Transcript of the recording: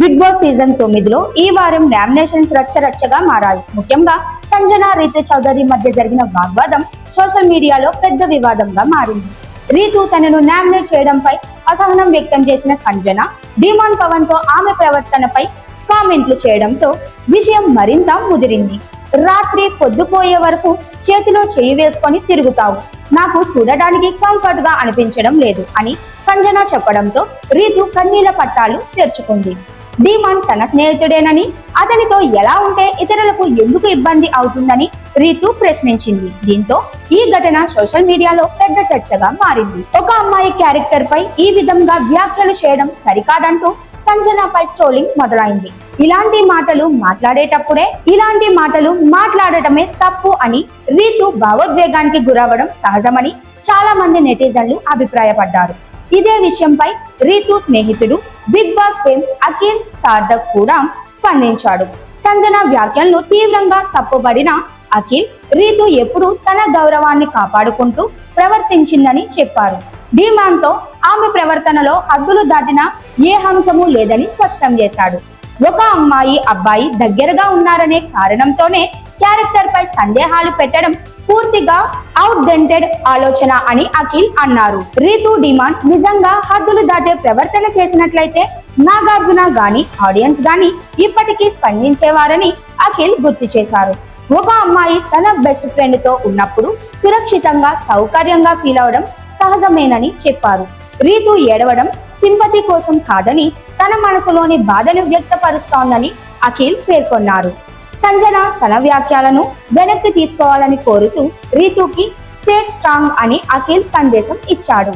Big boss season తొమ్మిదిలో ఈ వారం నామినేషన్స్ రచ్చ రచ్చగా మారాయి. ముఖ్యంగా సంజన రీతు చౌదరి మధ్య జరిగిన వాగ్వాదం సోషల్ మీడియాలో పెద్ద వివాదంగా మారింది. రీతు తనను నామినేట్ చేయడంపై అసహనం వ్యక్తం చేసిన సంజన డిమాండ్ పవన్తో ఆమె ప్రవర్తనపై కామెంట్లు చేయడంతో విషయం మరింత ముదిరింది. రాత్రి పొద్దుపోయే వరకు చేతిలో చేయి వేసుకొని తిరుగుతావు. నాకు చూడడానికి కంఫర్ట్గా అనిపించడం లేదు అని సంజన చెప్పడంతో రీతు కన్నీల పట్టాలు తెరుచుకుంది. భీమన్ తన స్నేహితుడేనని అతనితో ఎలా ఉంటే ఇతరులకు ఎందుకు ఇబ్బంది అవుతుందని రీతు ప్రశ్నించింది. దీంతో ఈ ఘటన సోషల్ మీడియాలో పెద్ద చర్చగా మారింది. ఒక అమ్మాయి క్యారెక్టర్ పై ఈ విధంగా వ్యాఖ్యలు చేయడం సరికాదంటూ సంజనపై ట్రోలింగ్ మొదలైంది. ఇలాంటి మాటలు మాట్లాడేటప్పుడే ఇలాంటి మాటలు మాట్లాడటమే తప్పు అని రీతు భావోద్వేగానికి గురవడం సహజమని చాలా మంది నెటిజన్లు అభిప్రాయపడ్డారు. ఇదే విషయంపై రీతు స్నేహితుడు Bigg Boss fame Akhil Sarthak కూడా స్పందించాడు. సంజన వ్యాఖ్యలను తీవ్రంగా తప్పుబడిన అఖిల్ రీతు ఎప్పుడు తన గౌరవాన్ని కాపాడుకుంటూ ప్రవర్తించిందని చెప్పారు. డిమాండ్తో ఆమె ప్రవర్తనలో హద్దులు దాటిన ఏ అంశము లేదని స్పష్టం చేశాడు. ఒక అమ్మాయి అబ్బాయి దగ్గరగా ఉన్నారనే కారణంతోనే క్యారెక్టర్ పై సందేహాలు పెట్టడం పూర్తిగా అవుట్ డెంటెడ్ ఆలోచన అని అఖిల్ అన్నారు. రీతు డిమాండ్ నిజంగా హద్దులు దాటే ప్రవర్తన చేసినట్లయితే నాగార్జున గాని ఆడియన్స్ గాని ఇప్పటికీ స్పందించేవారని అఖిల్ గుర్తు చేశారు. ఒక అమ్మాయి తన బెస్ట్ ఫ్రెండ్తో ఉన్నప్పుడు సురక్షితంగా సౌకర్యంగా ఫీల్ అవడం సహజమేనని చెప్పారు. రీతు ఏడవడం సింపతి కోసం కాదని తన మనసులోని బాధను వ్యక్తపరుస్తోందని అఖిల్ పేర్కొన్నారు. సంజన తన వ్యాఖ్యలను వెనక్కి తీసుకోవాలని కోరుతూ రీతుకి స్టే స్ట్రాంగ్ అని అఖిల్ సందేశం ఇచ్చాడు.